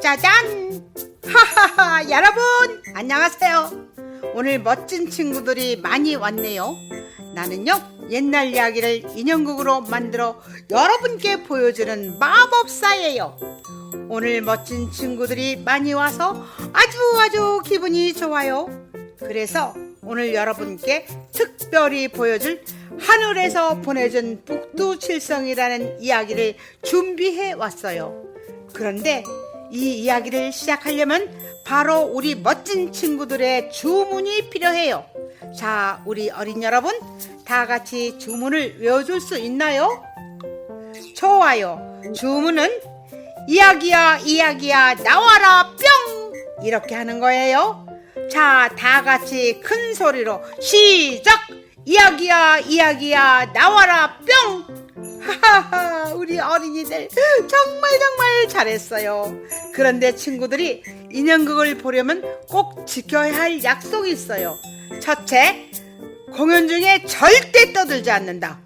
짜잔! 하하하! 여러분, 안녕하세요. 오늘 멋진 친구들이 많이 왔네요. 나는요, 옛날 이야기를 인형극으로 만들어 여러분께 보여주는 마법사예요. 오늘 멋진 친구들이 많이 와서 아주 아주 기분이 좋아요. 그래서 오늘 여러분께 특별히 보여줄 하늘에서 보내준 북두칠성이라는 이야기를 준비해 왔어요. 그런데 이 이야기를 시작하려면 바로 우리 멋진 친구들의 주문이 필요해요. 자, 우리 어린 여러분, 다 같이 주문을 외워줄 수 있나요? 좋아요. 주문은 이야기야, 이야기야, 나와라, 뿅! 이렇게 하는 거예요. 자, 다 같이 큰 소리로 시작! 이야기야, 이야기야, 나와라, 뿅! 하하하, 우리 어린이들 정말 정말 잘했어요. 그런데 친구들이 인형극을 보려면 꼭 지켜야 할 약속이 있어요. 첫째, 공연 중에 절대 떠들지 않는다.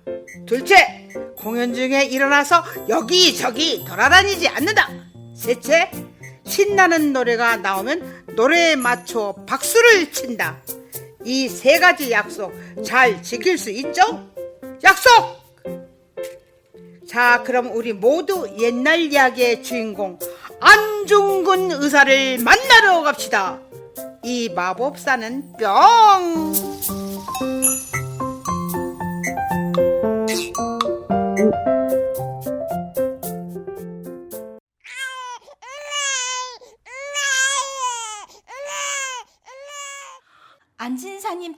둘째, 공연 중에 일어나서 여기저기 돌아다니지 않는다. 셋째, 신나는 노래가 나오면 노래에 맞춰 박수를 친다. 이 세 가지 약속 잘 지킬 수 있죠? 약속! 자, 그럼 우리 모두 옛날 이야기의 주인공 안중근 의사를 만나러 갑시다. 이 마법사는 뿅!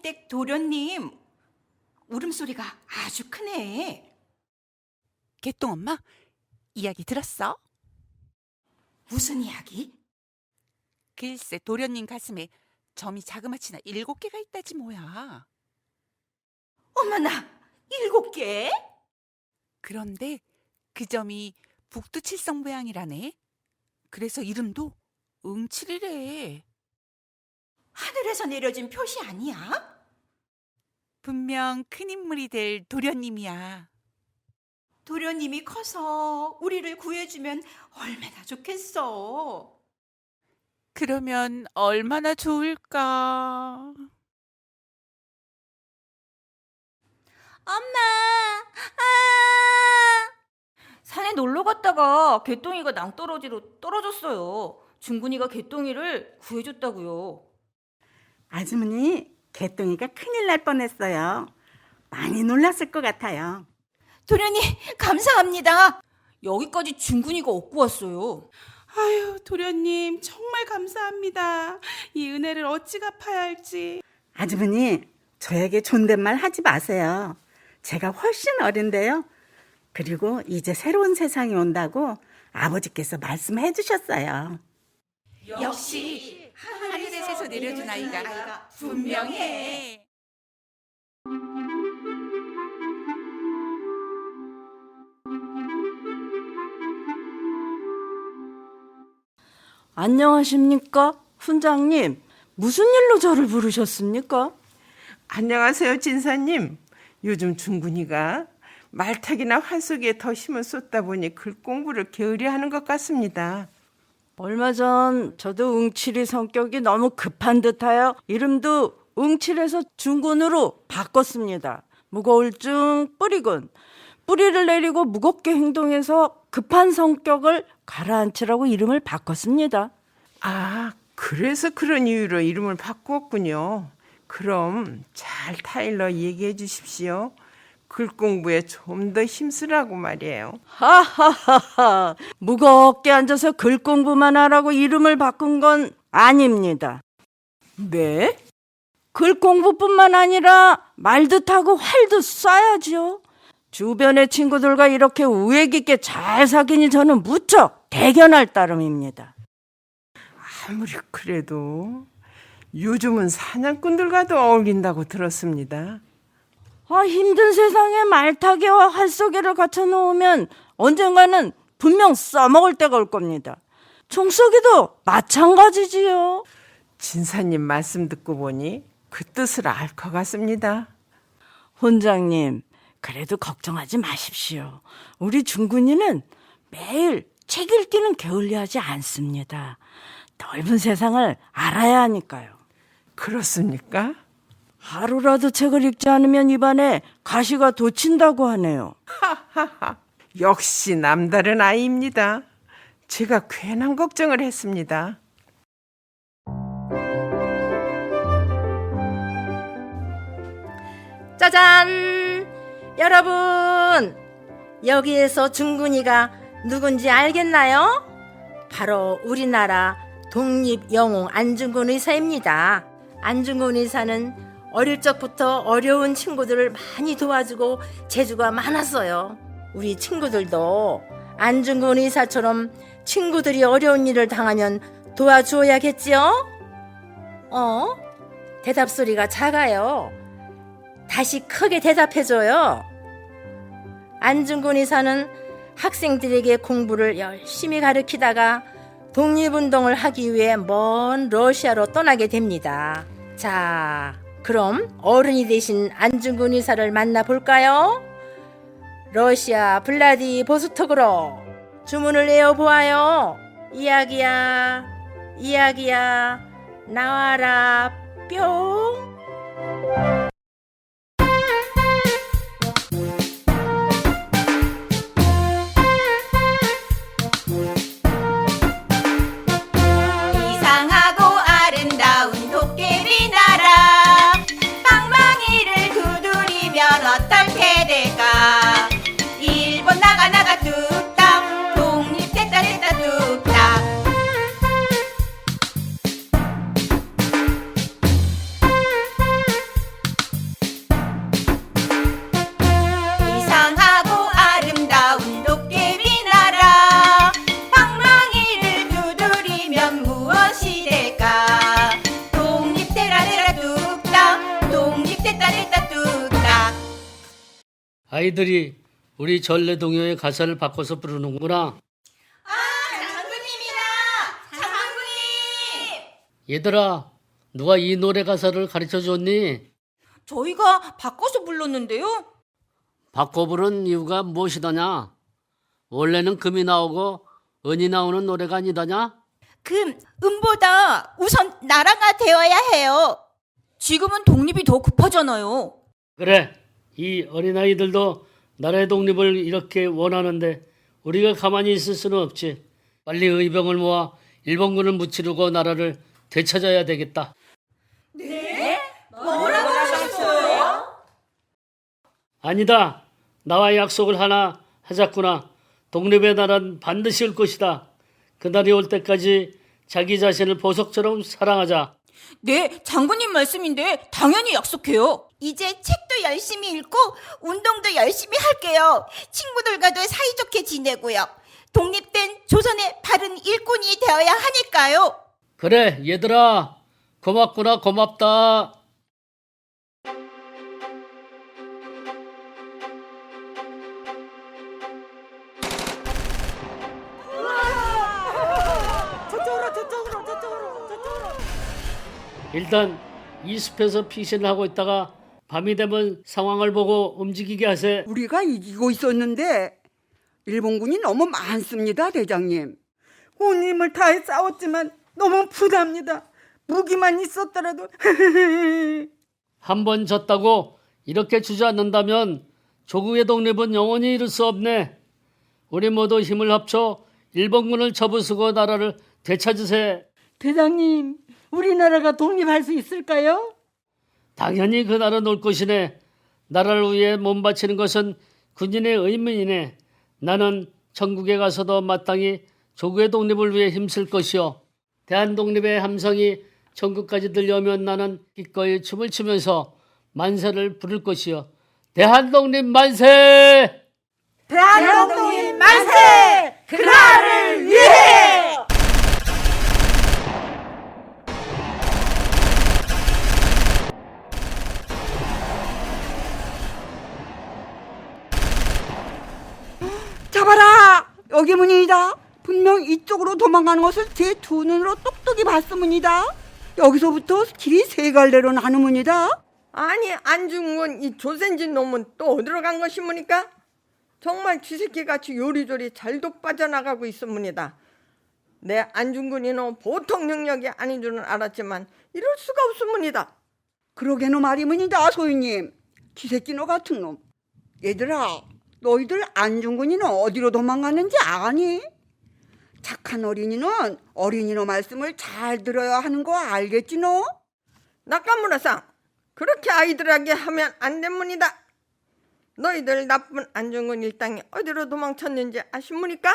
댁 도련님 울음소리가 아주 크네. 개똥 엄마, 이야기 들었어? 무슨 이야기? 글쎄 도련님 가슴에 점이 자그마치나 일곱 개가 있다지 뭐야. 어머나 일곱 개? 그런데 그 점이 북두칠성 모양이라네. 그래서 이름도 응칠이래. 하늘에서 내려진 표시 아니야? 분명 큰 인물이 될 도련님이야. 도련님이 커서 우리를 구해주면 얼마나 좋겠어. 그러면 얼마나 좋을까. 엄마! 아! 산에 놀러 갔다가 개똥이가 낭떠러지로 떨어졌어요. 중근이가 개똥이를 구해줬다고요. 아주머니, 개똥이가 큰일 날 뻔했어요. 많이 놀랐을 것 같아요. 도련님 감사합니다. 여기까지 중근이가 얻고 왔어요. 아유, 도련님, 정말 감사합니다. 이 은혜를 어찌 갚아야 할지. 아주머니, 저에게 존댓말 하지 마세요. 제가 훨씬 어린데요. 그리고 이제 새로운 세상이 온다고 아버지께서 말씀해 주셨어요. 역시 하늘에서 내려준 아이가 분명해. 안녕하십니까? 훈장님, 무슨 일로 저를 부르셨습니까? 안녕하세요, 진사님. 요즘 중군이가 말타기나 활쏘기에 더 힘을 쏟다 보니 글 공부를 게으리 하는 것 같습니다. 얼마 전 저도 응칠이 성격이 너무 급한 듯하여 이름도 응칠에서 중군으로 바꿨습니다. 무거울증 뿌리군. 뿌리를 내리고 무겁게 행동해서 급한 성격을 가라앉히라고 이름을 바꿨습니다. 아, 그래서 그런 이유로 이름을 바꾸었군요. 그럼 잘 타일러 얘기해 주십시오. 글 공부에 좀 더 힘쓰라고 말이에요. 하하하하. 무겁게 앉아서 글 공부만 하라고 이름을 바꾼 건 아닙니다. 네? 글 공부뿐만 아니라 말도 타고 활도 쏴야지요. 주변의 친구들과 이렇게 우애 깊게 잘 사귀니 저는 무척 대견할 따름입니다. 아무리 그래도 요즘은 사냥꾼들과도 어울린다고 들었습니다. 아, 힘든 세상에 말타기와 활쏘기를 갖춰 놓으면 언젠가는 분명 써먹을 때가 올 겁니다. 총쏘기도 마찬가지지요. 진사님 말씀 듣고 보니 그 뜻을 알 것 같습니다. 훈장님, 그래도 걱정하지 마십시오. 우리 중군이는 매일 책 읽기는 게을리하지 않습니다. 넓은 세상을 알아야 하니까요. 그렇습니까? 하루라도 책을 읽지 않으면 입안에 가시가 돋친다고 하네요. 역시 남다른 아이입니다. 제가 괜한 걱정을 했습니다. 짜잔! 여러분! 여기에서 중군이가 누군지 알겠나요? 바로 우리나라 독립영웅 안중근 의사입니다. 안중근 의사는 어릴 적부터 어려운 친구들을 많이 도와주고 재주가 많았어요. 우리 친구들도 안중근 의사처럼 친구들이 어려운 일을 당하면 도와주어야겠지요? 어? 대답 소리가 작아요. 다시 크게 대답해줘요. 안중근 의사는 학생들에게 공부를 열심히 가르치다가 독립운동을 하기 위해 먼 러시아로 떠나게 됩니다. 자, 그럼 어른이 되신 안중근 의사를 만나볼까요? 러시아 블라디 보스톡으로 주문을 내어보아요. 이야기야, 이야기야, 나와라, 뿅. 아이들이 우리 전래 동요의 가사를 바꿔서 부르는구나. 장군님이다 장군님 얘들아, 누가 이 노래 가사를 가르쳐 줬니? 저희가 바꿔서 불렀는데요. 바꿔 부른 이유가 무엇이더냐? 원래는 금이 나오고 은이 나오는 노래가 아니더냐? 금 음보다 우선 나라가 되어야 해요 지금은 독립이 더 급하잖아요. 그래, 이 어린아이들도 나라의 독립을 이렇게 원하는데 우리가 가만히 있을 수는 없지. 빨리 의병을 모아 일본군을 무찌르고 나라를 되찾아야 되겠다. 뭐라고 하셨어요? 아니다. 나와 약속을 하나 하자꾸나. 독립의 나라는 반드시 올 것이다. 그날이 올 때까지 자기 자신을 보석처럼 사랑하자. 네, 장군님 말씀인데 당연히 약속해요. 이제 책도 열심히 읽고 운동도 열심히 할게요 친구들과도 사이좋게 지내고요 독립된 조선의 바른 일꾼이 되어야 하니까요 그래, 얘들아. 고맙구나, 고맙다. 일단 이 숲에서 피신을 하고 있다가 밤이 되면 상황을 보고 움직이게 하세. 우리가 이기고 있었는데 일본군이 너무 많습니다, 대장님. 온 힘을 다해 싸웠지만 너무 부담니다. 무기만 있었더라도 한 번 졌다고 이렇게 주저앉는다면 조국의 독립은 영원히 이룰 수 없네. 우리 모두 힘을 합쳐 일본군을 접으수고 나라를 되찾으세. 대장님, 우리나라가 독립할 수 있을까요? 당연히 그 나라 놀 것이네. 나라를 위해 몸 바치는 것은 군인의 의무이네. 나는 천국에 가서도 마땅히 조국의 독립을 위해 힘쓸 것이요. 대한 독립의 함성이 전국까지 들려오면 나는 기꺼이 춤을 추면서 만세를 부를 것이요. 대한 독립 만세! 대한 독립 만세! 그날을 위해! 여기 문이다. 분명 이쪽으로 도망가는 것을 제 두 눈으로 똑똑히 봤습니다. 여기서부터 길이 세 갈래로 나는 문이다. 아니 안중근 이 조센진 놈은 또 어디로 간 것이무니까? 정말 쥐새끼 같이 요리조리 잘도 빠져나가고 있습니다. 내 안중근이는 보통 능력이 아닌 줄은 알았지만 이럴 수가 없습니다. 그러게너 말이문이다 소유님. 쥐새끼 너 같은 놈. 얘들아 너희들 안중근이는 어디로 도망갔는지 아니? 착한 어린이는 어린이 너 말씀을 잘 들어야 하는 거 알겠지 너? 낙가무라상 그렇게 아이들에게 하면 안 됩니다. 너희들 나쁜 안중근 일당이 어디로 도망쳤는지 아십니까?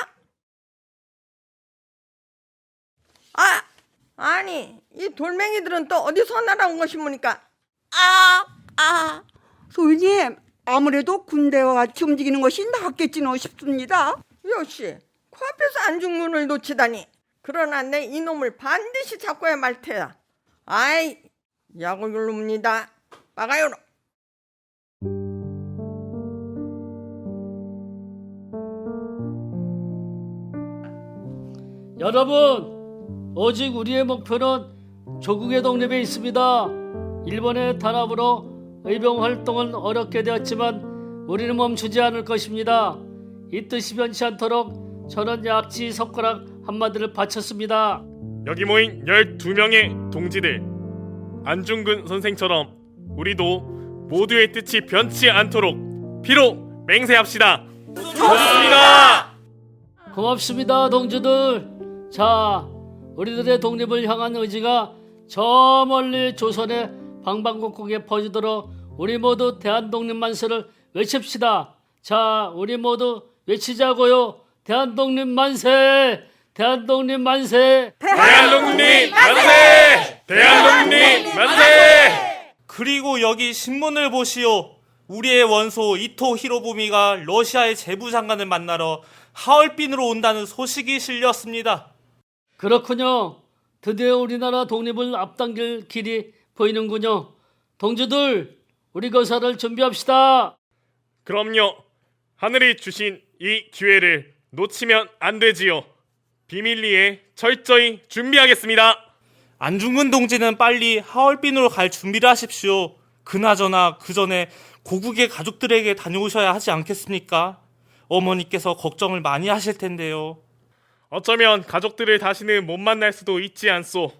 아 아니 이 돌멩이들은 또 어디서 날아온 것입니까? 아, 아. 소유님, 아무래도 군대와 같이 움직이는 것이 낫겠지 너 싶습니다. 역시 코앞에서 안중근을 놓치다니. 그러나 내 이놈을 반드시 잡고야 말 테야. 아이 약을 놈니다. 빠가요. 여러분, 오직 우리의 목표는 조국의 독립에 있습니다. 일본의 단합으로 의병 활동은 어렵게 되었지만 우리는 멈추지 않을 것입니다. 이 뜻이 변치 않도록 저는 약지 손가락 한마디를 바쳤습니다. 여기 모인 12명의 동지들 안중근 선생처럼 우리도 모두의 뜻이 변치 않도록 피로 맹세합시다. 좋습니다. 고맙습니다, 동지들. 자, 우리들의 독립을 향한 의지가 저 멀리 조선의 방방곡곡에 퍼지도록 우리 모두 대한독립 만세를 외칩시다. 자, 우리 모두 외치자고요. 대한독립 만세! 대한독립 만세! 대한독립 만세! 대한독립 만세! 그리고 여기 신문을 보시오. 우리의 원소 이토 히로부미가 러시아의 재부장관을 만나러 하얼빈으로 온다는 소식이 실렸습니다. 그렇군요. 드디어 우리나라 독립을 앞당길 길이 보이는군요. 동지들, 우리 거사를 준비합시다. 그럼요. 하늘이 주신 이 기회를 놓치면 안 되지요. 비밀리에 철저히 준비하겠습니다. 안중근 동지는 빨리 하얼빈으로 갈 준비를 하십시오. 그나저나 그 전에 고국의 가족들에게 다녀오셔야 하지 않겠습니까? 어머니께서 걱정을 많이 하실 텐데요. 어쩌면 가족들을 다시는 못 만날 수도 있지 않소.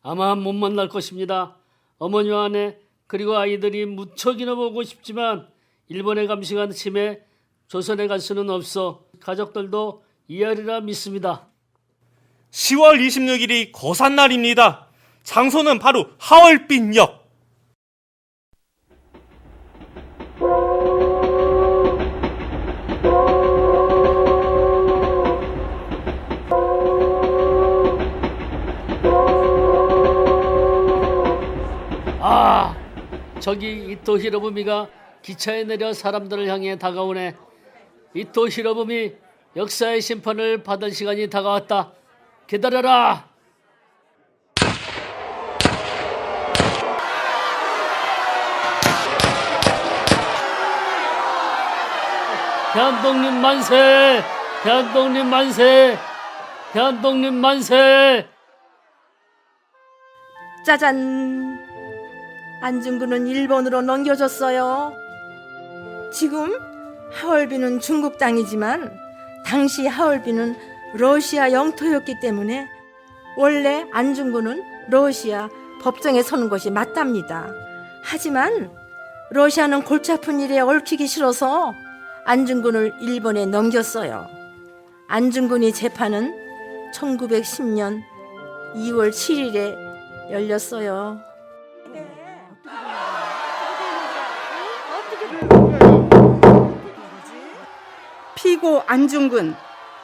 아마 못 만날 것입니다. 어머니와 아내 그리고 아이들이 무척이나 보고 싶지만 일본의 감시관 침해 조선에 갈 수는 없어 가족들도 이해하리라 믿습니다. 10월 26일이 거산날입니다. 장소는 바로 하얼빈역. 저기 이토 히로부미가 기차에 내려 사람들을 향해 다가오네. 이토 히로부미 역사의 심판을 받을 시간이 다가왔다. 기다려라. 대한독립 만세! 대한독립 만세! 대한독립 만세! 짜잔. 안중근은 일본으로 넘겨졌어요. 지금 하얼빈은 중국 땅이지만 당시 하얼빈은 러시아 영토였기 때문에 원래 안중근은 러시아 법정에 서는 것이 맞답니다. 하지만 러시아는 골치 아픈 일에 얽히기 싫어서 안중근을 일본에 넘겼어요. 안중근의 재판은 1910년 2월 7일에 열렸어요. 피고 안중근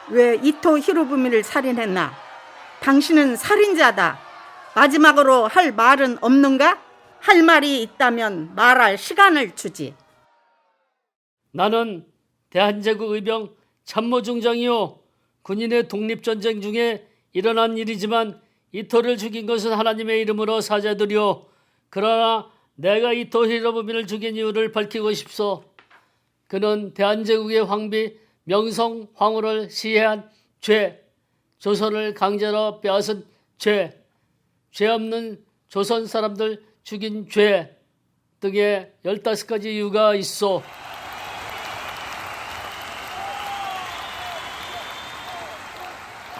왜 이토 히로부미를 살인했나? 당신은 살인자다. 마지막으로 할 말은 없는가? 할 말이 있다면 말할 시간을 주지. 나는 대한제국 의병 참모중장이요. 군인의 독립전쟁 중에 일어난 일이지만 이토를 죽인 것은 하나님의 이름으로 사죄드리오. 그러나 내가 이토 히로부미를 죽인 이유를 밝히고 싶소. 그는 대한제국의 황비 명성 황후를 시해한 죄, 조선을 강제로 빼앗은 죄, 죄 없는 조선 사람들 죽인 죄, 등의 15가지 이유가 있어.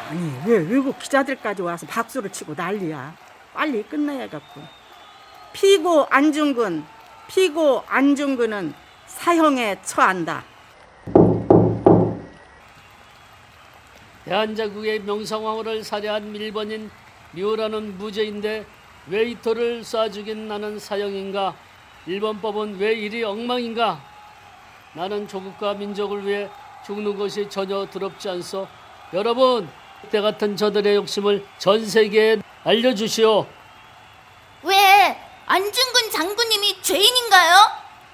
아니 왜 외국 기자들까지 와서 박수를 치고 난리야. 빨리 끝내야겠고. 피고 안중근, 피고 안중근은 사형에 처한다. 대한제국의 명성황후를 살해한 일본인 류라는 무죄인데 왜 이토를 쏴 죽인 나는 사형인가? 일본법은 왜 이리 엉망인가? 나는 조국과 민족을 위해 죽는 것이 전혀 두렵지 않소. 여러분, 때 같은 저들의 욕심을 전 세계에 알려주시오. 왜 안중근 장군님이 죄인인가요?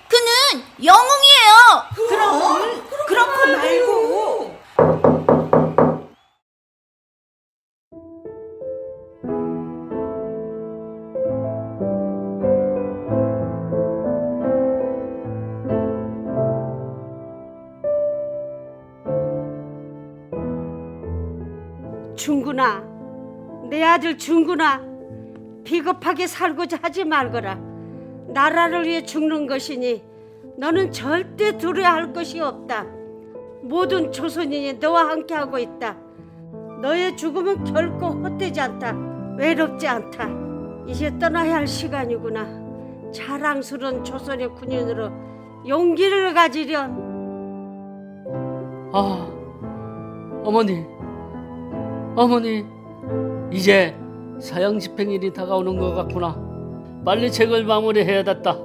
그는 영웅이에요. 그럼 그렇고 말고 중구나. 내 아들 중구나. 비겁하게 살고자 하지 말거라. 나라를 위해 죽는 것이니 너는 절대 두려워할 것이 없다. 모든 조선인이 너와 함께 하고 있다. 너의 죽음은 결코 헛되지 않다. 외롭지 않다. 이제 떠나야 할 시간이구나. 자랑스러운 조선의 군인으로 용기를 가지렴. 아, 어머니, 어머니, 이제 사형 집행일이 다가오는 것 같구나. 빨리 책을 마무리해야겠다.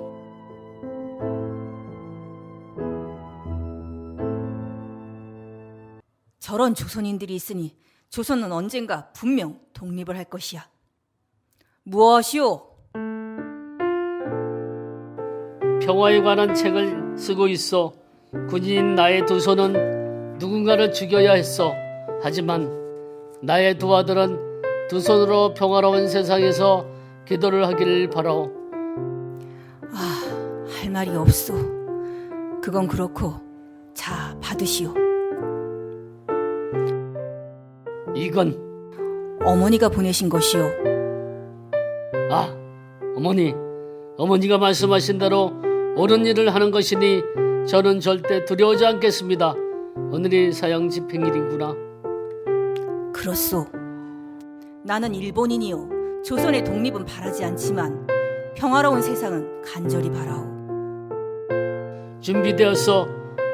저런 조선인들이 있으니 조선은 언젠가 분명 독립을 할 것이야. 무엇이오? 평화에 관한 책을 쓰고 있어. 군인인 나의 두 손은 누군가를 죽여야 했어. 하지만 나의 두 아들은 두 손으로 평화로운 세상에서 기도를 하기를 바라오. 아, 할 말이 없소. 그건 그렇고 자 받으시오. 이건 어머니가 보내신 것이오. 아, 어머니, 어머니가 말씀하신 대로 옳은 일을 하는 것이니 저는 절대 두려워하지 않겠습니다. 오늘이 사형 집행일이구나. 그렇소. 나는 일본인이요. 조선의 독립은 바라지 않지만 평화로운 세상은 간절히 바라오. 준비되었어.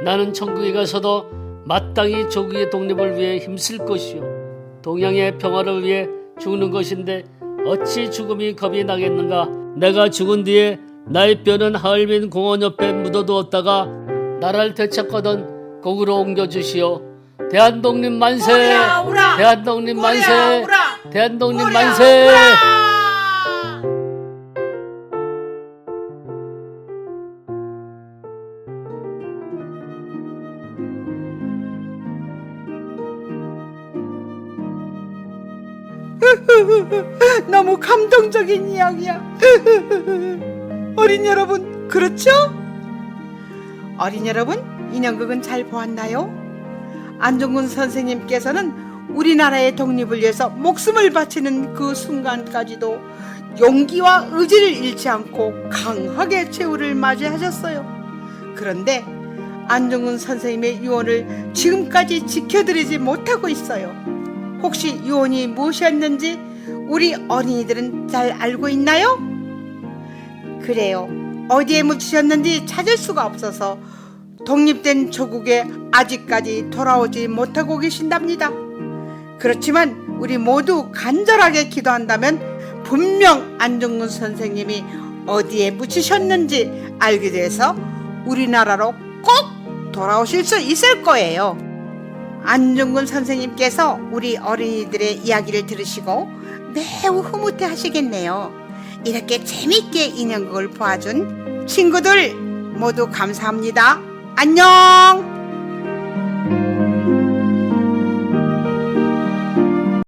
나는 천국에 가서도 마땅히 조국의 독립을 위해 힘쓸 것이요. 동양의 평화를 위해 죽는 것인데 어찌 죽음이 겁이 나겠는가? 내가 죽은 뒤에 나의 뼈는 하얼빈 공원 옆에 묻어두었다가 나라를 되찾거든 거기로 옮겨주시오. 대한독립 만세! 대한독립 만세! 대한독립 만세! 너무 감동적인 이야기야. 어린 여러분, 그렇죠? 어린 여러분, 인형극은 잘 보았나요? 안종근 선생님께서는 우리나라의 독립을 위해서 목숨을 바치는 그 순간까지도 용기와 의지를 잃지 않고 강하게 최후를 맞이하셨어요. 그런데 안종근 선생님의 유언을 지금까지 지켜드리지 못하고 있어요. 혹시 유언이 무엇이었는지 우리 어린이들은 잘 알고 있나요? 그래요. 어디에 묻히셨는지 찾을 수가 없어서 독립된 조국에 아직까지 돌아오지 못하고 계신답니다. 그렇지만 우리 모두 간절하게 기도한다면 분명 안중근 선생님이 어디에 묻히셨는지 알게 돼서 우리나라로 꼭 돌아오실 수 있을 거예요. 안중근 선생님께서 우리 어린이들의 이야기를 들으시고 매우 흐뭇해 하시겠네요. 이렇게 재밌게 인형극을 보아준 친구들 모두 감사합니다. 안녕!